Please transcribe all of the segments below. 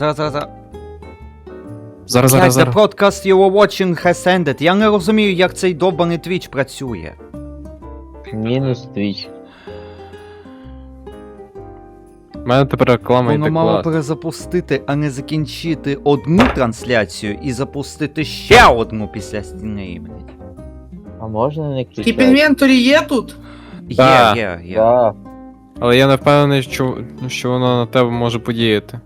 Зараз, зараз, зараз. Зараз, Блядь, зараз, the зараз. podcast you are watching has ended. Я не розумію, як цей довбаний твіч працює. Мінус твіч. У мене тепер реклама Воно йде мало клас. перезапустити, а не закінчити одну трансляцію і запустити ще одну після неї, блядь. А можна не Тип кричати? інвенторі є тут? Є, Да. є, є. Да. Але я не впевнений, що, що воно на тебе може подіяти.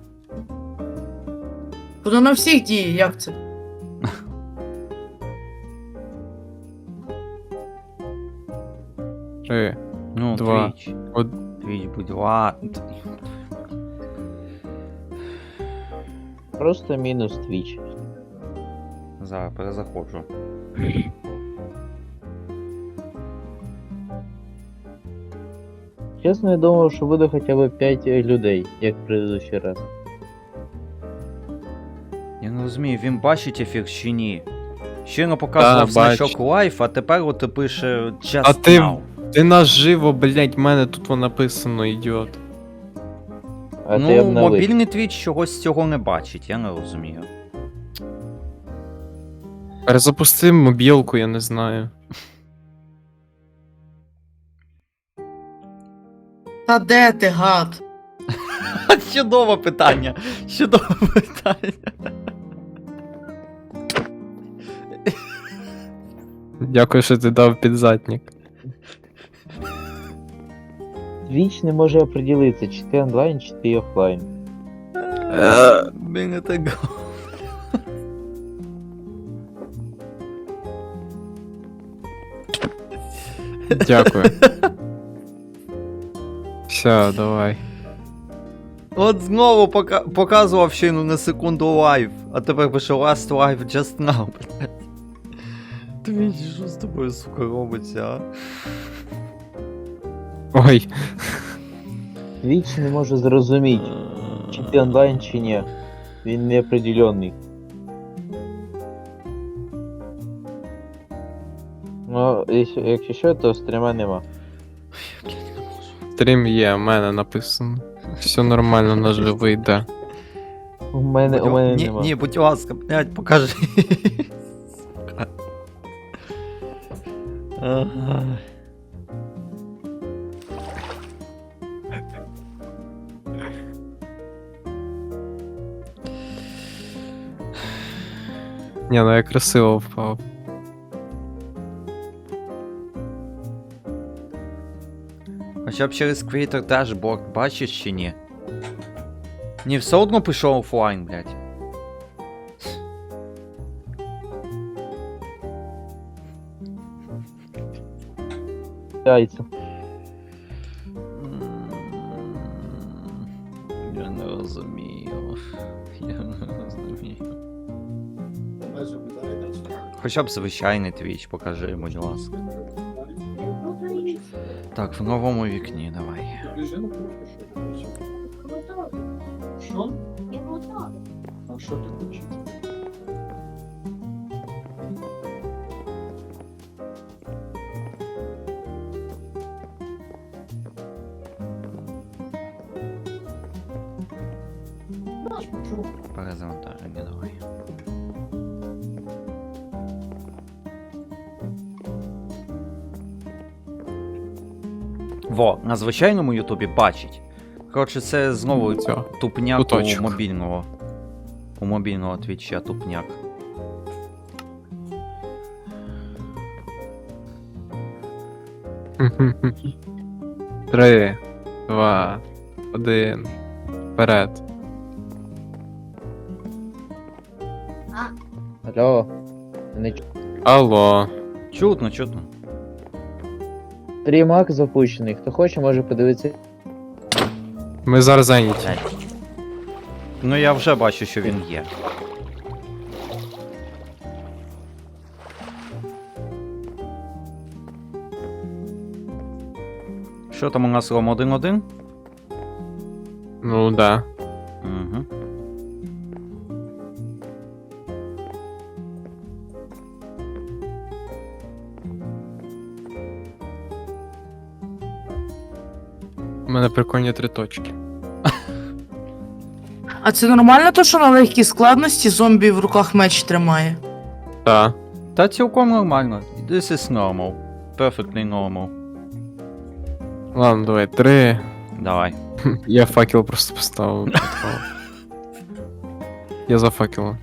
Воно на всіх діє, як це? Три. Ну, Два. твіч. Од- Твіч, будь ласка. Просто мінус твіч. Зараз перезаходжу. Чесно, я думав, що буде хоча б 5 людей, як в предыдущий раз. Розумію, він бачить ефір чи ні. Щойно показував Да, значок лайф, а тепер от пише just А ти- now. Ти наживо, блять, в мене тут воно написано, ідіот. А ти ну, обновив. мобільний твіч чогось цього не бачить, я не розумію. Перезапусти мобілку, я не знаю. Та де ти, гад? Чудове питання. Чудове питання. Дякую, що ти дав підзатник. Твіч не може оприділитися, чи ти онлайн, чи ти офлайн. Мені так. Дякую. Все, давай. От знову пока- показував щойно на секунду лайв, а тепер пише last live just now, блядь. Твіч, що з тобою, сука, робиться, а? Ой, Твіч не може зрозуміти, чи ти онлайн, чи ні. Він неопределенний. Ну, якщо, якщо що, то стріма нема. стрім є, в мене написано. Все нормально, наживо йде. У мене, у мене ні, нема. ні, будь ласка, блядь, покажи. Ага. Ні, ну я красиво впав. Хоча б через Creator Dashboard бачиш чи ні? Ні, все одно пішов офлайн, блядь. Яйця. Я не розумію. Я не розумію. Хоча б звичайний твіч покажи, будь ласка. Так, в новому вікні давай. Наш почув. Перезавантаження давай. Во, на звичайному Ютубі бачить. Коротше, це знову тупняк у мобільного. У мобільного твіча тупняк. Три, два, один. Вперед. Алло. Не чу. Алло. Чутно, чутно. Стрімак запущений. Хто хоче, може подивитися. Ми зараз зайняті. Ну я вже бачу, що він є. Що там у нас ром 1-1? Ну да. Мене прикольні три точки. А це нормально, то, що на легкій складності зомбі в руках меч тримає? Та. Та цілком нормально. This is normal. Perfectly normal. Ладно, давай, три. Давай. Я факел просто поставив. Я за факелом.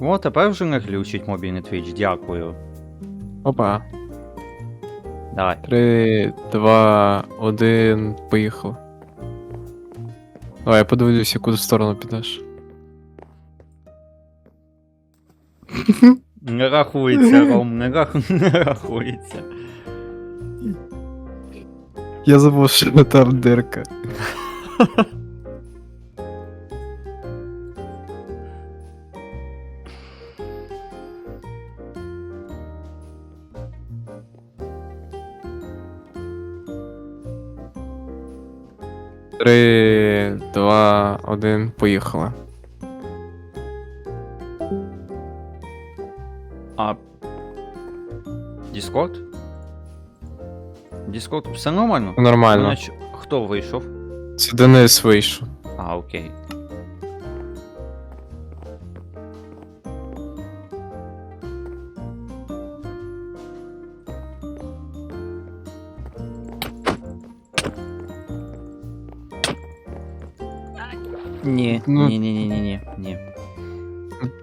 О, тепер вже не глючить мобільний твіч, дякую. Опа. Давай. Три, два, один, поїхали. Давай, я подивлюсь, яку сторону підеш. Не рахується, Ром, не, рах... не рахується. Я забув, що там дирка. Три, два, один, поїхали. А. Діскорд? Діскорд, все нормально? Нормально. Значить, хто вийшов? Це Денис вийшов. А, окей.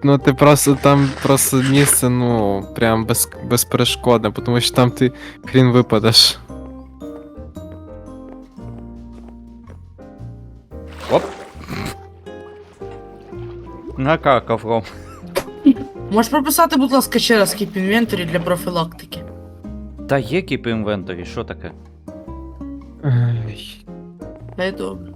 Ну ти просто там просто місце, ну, прям без, безперешкодне, тому що там ти хрін випадеш. Оп. Накакав, Ром. Можеш прописати, будь ласка, ще раз кіп інвентарі для профілактики. Та є кіп інвентарі, що таке? Ай. Та й добре.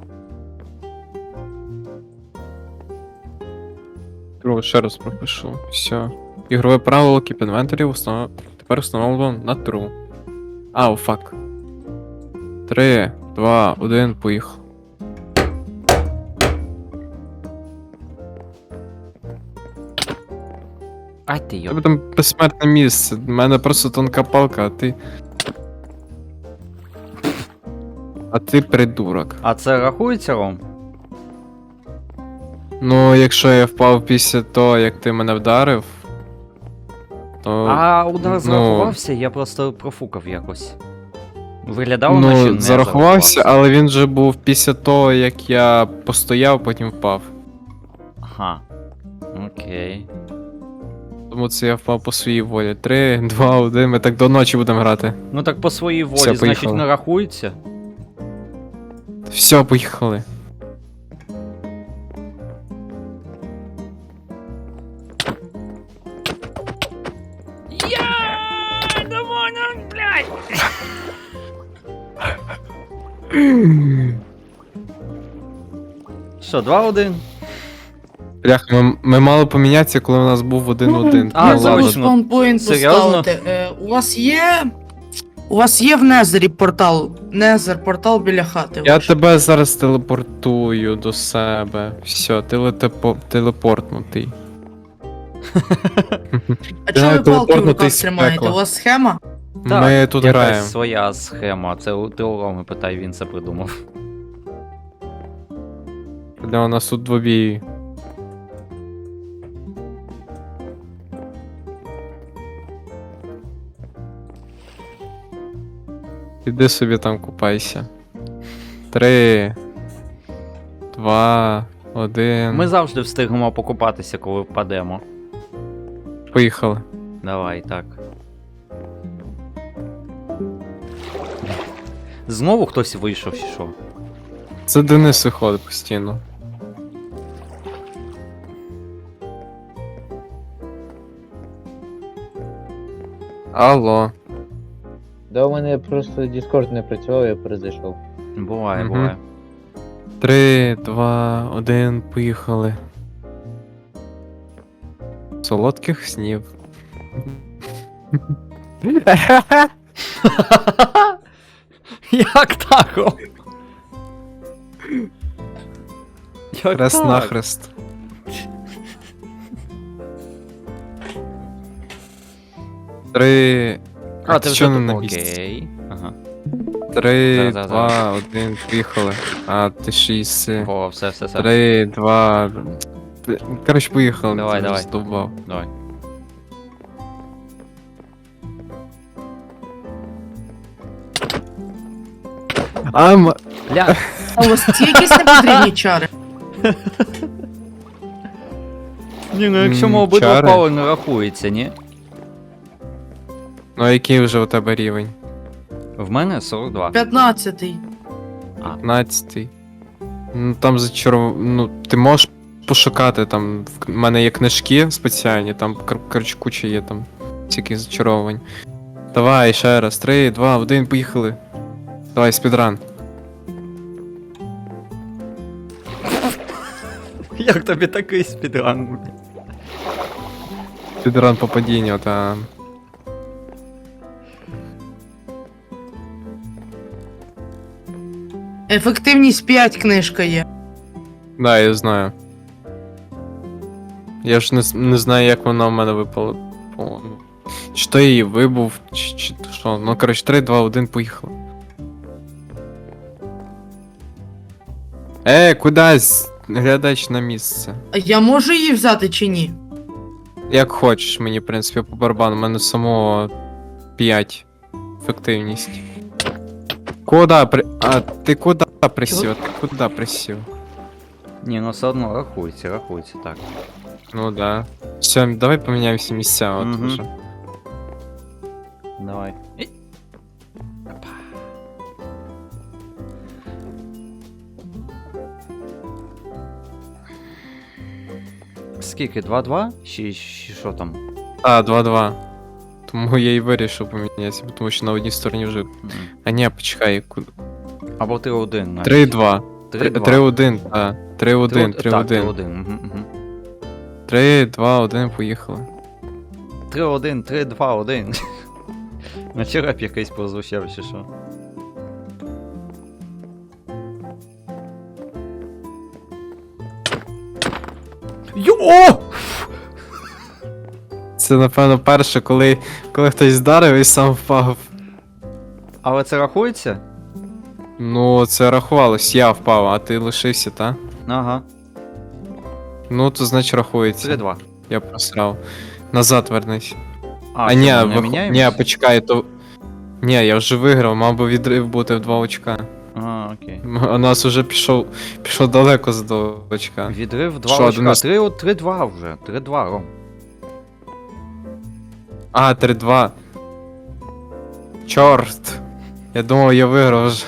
Друге, ще раз пропишу. Все. Ігрове правило Keep Inventory встанов... тепер встановлено на true. Ау, фак. Три, два, один, поїхав. А ти йо. Тебе там безсмертне місце. У мене просто тонка палка, а ти. А ти придурок. А це рахується, Ром? Ну, якщо я впав після того, як ти мене вдарив, то. А удар ну- зарахувався, я просто профукав якось. Виглядало, наче ну, не зарахувався, але він же був після того, як я постояв, потім впав. Ага. Окей. Тому це я впав по своїй волі. Три, два, один, ми так до ночі будемо грати. Ну так по своїй волі, Все, значить, поїхали. не рахується. Все, поїхали. Що, 2-1? Бляха, ми, ми мали помінятися, коли у нас був один-один. А, ну, це ладно. точно. спаунпоінт Серйозно? поставити. Е, у вас є. У вас є в Незері портал. Незер, портал біля хати. Я ваш. тебе зараз телепортую до себе. Все, ти летепо... телепортнутий. А чого ви палки в телепортнутий руках з тримаєте? пекла. У вас схема? Ми тут якась граємо. своя схема. Це у- ти у Роми питай, він це придумав. Для у нас тут двобій. Іди собі там купайся. Три. Два. Один. Ми завжди встигнемо покупатися, коли впадемо. Поїхали. Давай, так. Знову хтось вийшов, чи що? Це Денис виходить постійно. Алло. Да у мене просто Discord не працював, я перезайшов. Буває, Мгм. буває. Три, два, один, поїхали. Солодких снів. Як так? Ром? Як Хрест так? нахрест. Три. А, ти що вже не тут? місці? Окей. Ага. Три, зараз, два, один, поїхали. А, ти шість. О, все, все, все. Три, два. Коротше, поїхали. Давай, давай. Здовбав. Давай. А, м- Ля. А у вас є якісь непотрібні чари? Ні, ну якщо ми М, обидва чари. впали, не рахується, ні? ну а який вже у тебе рівень? В мене 42. 15-й. 15. Ну там зачаров... Ну, ти можеш пошукати там. В мене є книжки спеціальні, там кор- коротше куча є там всяких зачаровань. Давай ще раз. Три, два, один, поїхали. Давай, спідран. Як тобі такий спідран? Спідран по падінню, та. Ефективність 5 книжка є. Да, я знаю. Я ж не, с- не знаю, як вона в мене випала. по-моєму. Чи то її вибув, чи, чи то що. Ну, коротше, 3, 2, 1, поїхали. Е, кудись! Глядач на місце. А я можу її взяти чи ні? Як хочеш, мені, в принципі, по барабану. У мене самого 5 ефективність. Куда при. А, ти куди присів? Ти куди присів? Ні, ну все одно рахується, рахується, так. Ну да. Все, давай поміняємося місця, от Мгм. уже. Давай. Скільки? 2-2? Чи, що там? А, 2-2. Тому я і вирішив помінятися, тому що на одній стороні вже. А ні, почекай. ку- Або 3-1. навіть. 3-2. 3-2. 3-1, так. 3-1, 3-1. 3-1. мгм, мгм. 3, 2, 1, поїхали. 3-1, 3-2-1. Наче реп якийсь прозвучав, чи що? Йо! Це, напевно, перше, коли, коли хтось вдарив і сам впав. Але це рахується? Ну, це рахувалось, я впав, а ти лишився, та? Ага. Ну, то значить рахується. 3-2. Я просрав. Назад вернись. А, А, ні, не вих... ні, почекай, то. Ні, я вже виграв, мав би відрив бути в 2 очка. У нас уже пішов, пішов далеко за 2 очка. Відрив 2 Що, очка. 11? 3 3-2 вже. 3-2, Ром. А, 3-2. Чорт. Я думав, я виграв вже.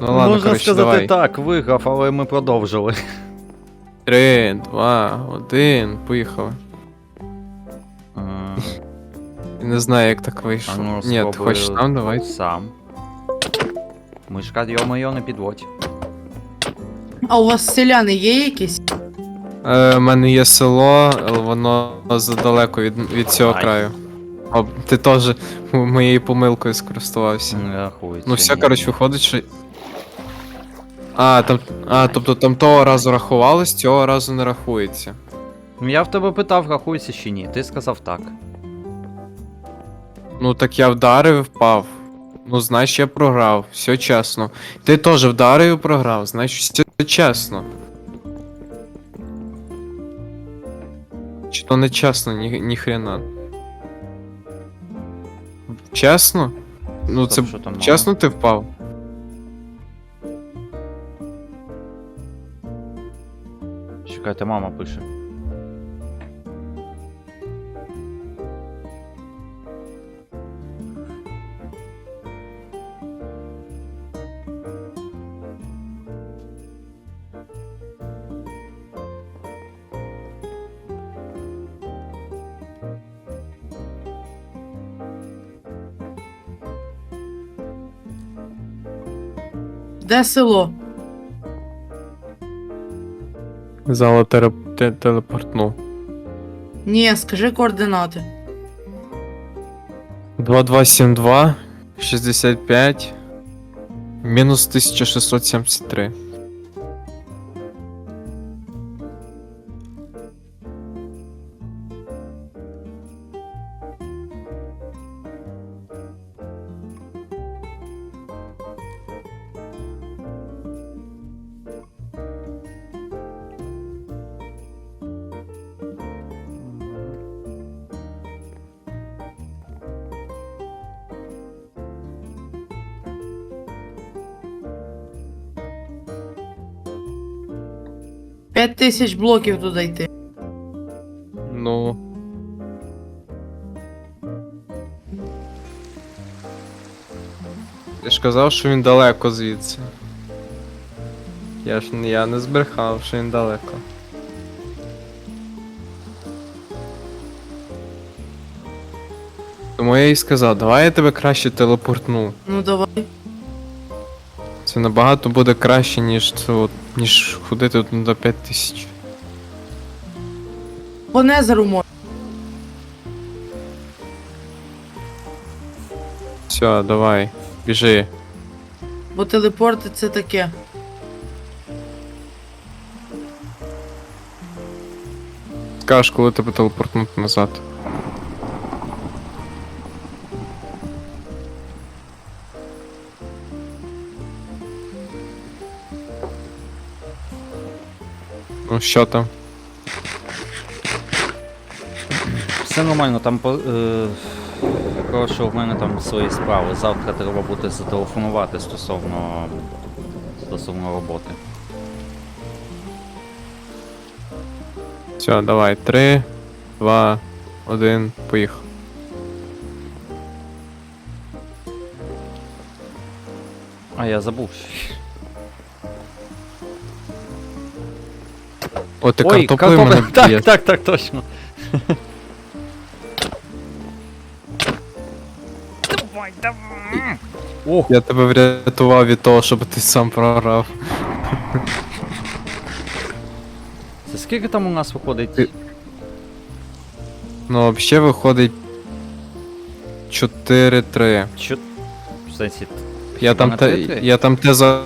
Ну ладно, Можна коротше, сказати давай. так, виграв, але ми продовжили. 3, 2, 1, поїхали. Е, Я не знаю, як так вийшло. А ну, Ні, ти спробую хочеш там, давай. Сам. Мишка, йо-моє, не підводь. А у вас селяни є якісь? Е, У мене є село, але воно задалеко від, від цього Ай. краю. О, ти теж моєю помилкою скористувався. Не рахується. Ну все, ні. коротше, виходить, що. А, там. А, тобто там того разу рахувалось, цього разу не рахується. Ну я в тебе питав, рахується чи ні. Ти сказав так. Ну так я вдарив і впав. Ну, значить я програв, все чесно. Ти теж вдарив і програв, значить все чесно. Чи то не чесно, ні, ні хрена. Чесно? Ну це Стоп, що там чесно ти впав? Чекайте, мама пише. Село? Зала телепортнув. Ні, скажи координати. 2272 65 мінус 1673. Тисяч блоків туди йти. Ну. Я ж казав, що він далеко звідси. Я ж я не збрехав, що він далеко. Тому я і сказав, давай я тебе краще телепортну. Ну давай. Це набагато буде краще, ніж це от, ніж ходити тут до 5 тисяч. По Незеру можна. Все, давай, біжи. Бо телепорти це таке. Скажеш, коли тебе телепортнути назад. Ну що там? Все нормально, там по. Е... Коротше, в мене там свої справи. Завтра треба буде зателефонувати стосовно. стосовно роботи. Все, давай. Три, два, один, поїхав. А я забув. О, ти Ой, картоплею картопля- мене Так, б'єш. так, так, точно. Давай, давай. Ох, Я тебе врятував від того, щоб ти сам програв. це скільки там у нас виходить? Ти- Ну, взагалі виходить 4-3. Що? В сенсі, Я там на те. три-три? Я там те за.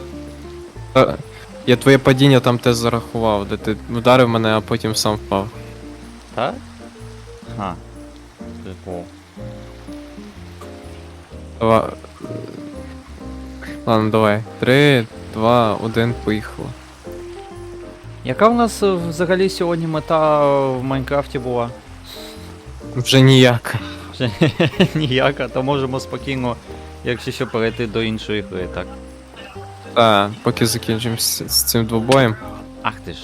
Я твоє падіння там те зарахував, де ти ударив мене, а потім сам впав. Так? Ага. Прикол. Давай. Ладно, давай. Три, два, один, поїхало. Яка в нас е, взагалі сьогодні мета в Майнкрафті була? Вже ніяка. Вже Ніяка, то можемо спокійно, якщо що, перейти до іншої гри, так? Так, поки закінчимо з, з цим двобоєм. Ах ти ж.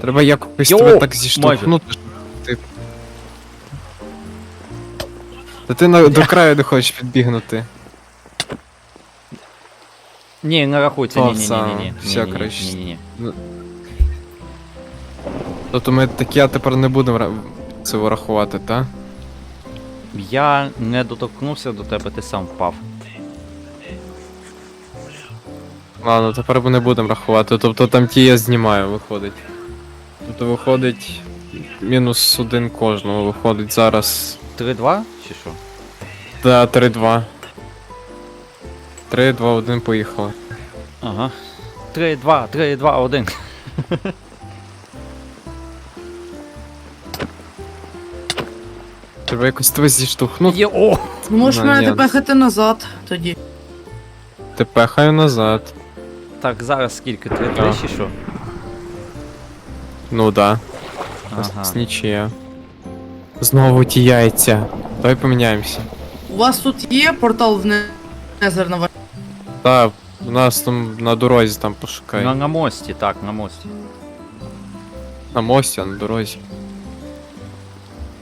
Треба якось Йоу, тебе так зіштовхнути, щоб ти. Та ти на, до краю не хочеш підбігнути. Ні, не рахується, О, ні, ні, ні, сам. ні, ні. Всё, ні, коротше. Ні, ні, ні. Тобто ми такі, а тепер не будемо ра- це врахувати, так? Я не доторкнувся до тебе, ти сам впав. Ладно, тепер ми не будемо рахувати. Тобто там ті я знімаю, виходить. Тобто виходить мінус один кожного, виходить зараз. 3-2 чи що? Да, 3-2. 3, 2, 1, поїхали. Ага. 3-2, 3-2, 1. Треба якось тебе зіштовхнути. Є, о! Можеш Ну, мене ні. назад тоді. Ти пехаю назад. Так, зараз скільки? 3-3 чи що? Ну да. Ага. З нічия. Знову ті яйця. Давай поміняємося. У вас тут є портал в Не- Незер на ва- Та, у нас там на дорозі там пошукай. На, на мості, так, на мості. На мості, а на дорозі.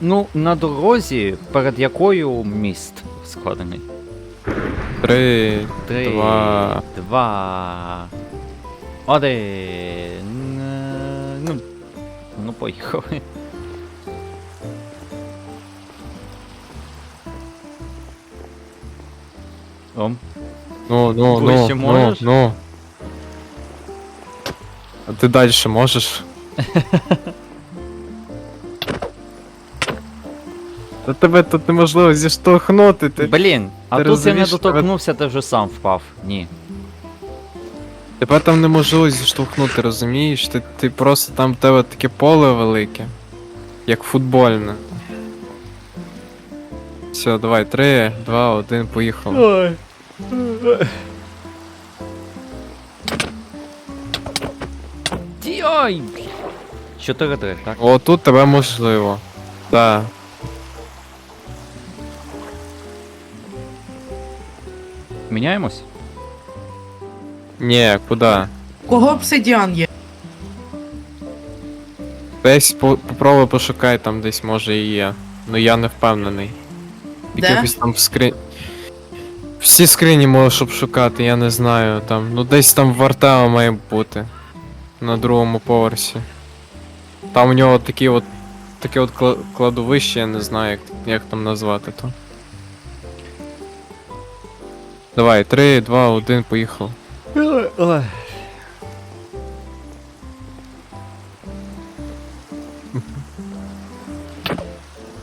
Ну, на дорозі, перед якою міст складений. Три, Три, Два. два, один. Е, Ну, ну поїхали. Ом. Ну, ну, ну, ну, можеш? ну. А ти далі можеш? Та тебе тут неможливо зіштовхнути, ти. Блін, а ти тут я не розумієш, доторкнувся, ти вже сам впав. Ні. Тебе там неможливо зіштовхнути, розумієш? Ти, ти просто там в тебе таке поле велике. Як футбольне. Все, давай, три, два, один, поїхали. Ой. Ой! 4-3, так? О, тут тебе можливо. Так. Міняємось? Ні, куди? Кого обсидіан є? Десь по- попробуй пошукай, там десь може і є. Ну я не впевнений. Де? Якихось там в скринь. Всі скрині можеш обшукати, я не знаю там. Ну десь там в Артео має бути. На другому поверсі. Там у нього такі от. Таке от кла- кладовище, я не знаю, як, як там назвати то. Давай, 3, 2, 1, поїхав.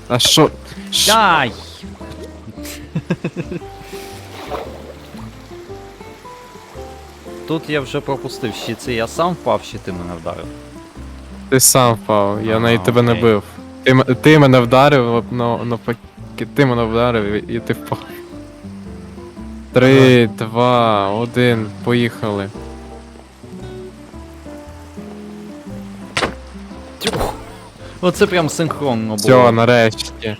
А що? Ш- Ай! Тут я вже пропустив, чи це я сам впав, чи ти мене вдарив. Ти сам впав, я А, навіть тебе не бив. Ти, ти мене вдарив, но, навпаки, ти мене вдарив і, і ти впав. Три, два, один, поїхали. Оце прям синхронно Все, було. нарешті.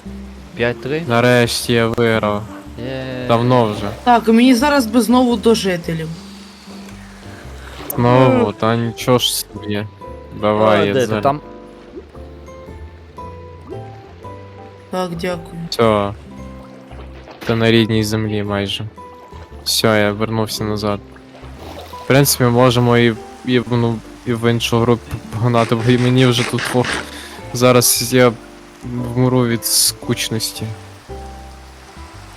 5-3? Нарешті я виграв. Є. Давно вже. Так, мені зараз би знову до жителів. Знову, та нічого ж собі. Давай, А, я де ти за... там? Так, дякую. Все. Ти на рідній землі майже. Все, я вернувся назад. В принципі, можемо і, і, ну, і в іншу гру погнати, бо і мені вже тут о, зараз я вмру від скучності.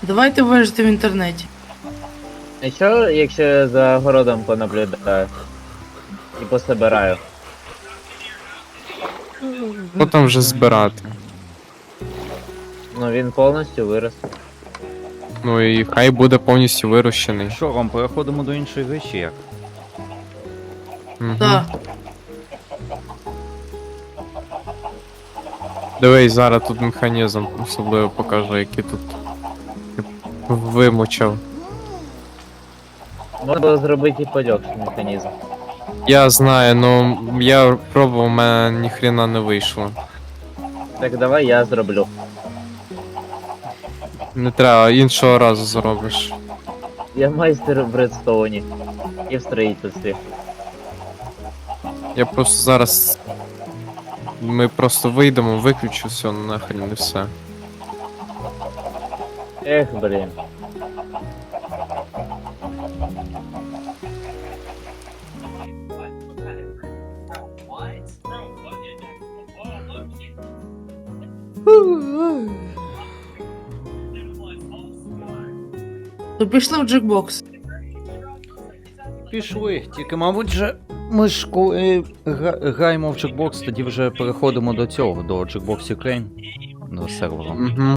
Давайте вижити в інтернеті. А що, якщо я за городом понаблюдаю? І пособираю? Що там вже збирати? Ну він повністю вирос. Ну і хай буде повністю вирощений. Що, Ром, переходимо до іншої чи як? Мгм. Так. Дивись, зараз тут механізм особливо покажу, який тут вимучав. Можна було зробити і подьокший механізм. Я знаю, ну я пробував, у мене ніхрена не вийшло. Так давай я зроблю. Не треба, іншого разу зробиш. Я майстер в редстоуні. І в строїтельстві. Я просто зараз. Ми просто вийдемо, виключу все, нахрен і все. Ех, блін. То пішли в джекбокс. Пішли, тільки, мабуть, же ми ж коли гра- граємо в джекбокс, тоді вже переходимо до цього, до джекбокс Ukraine, до серверу. Угу.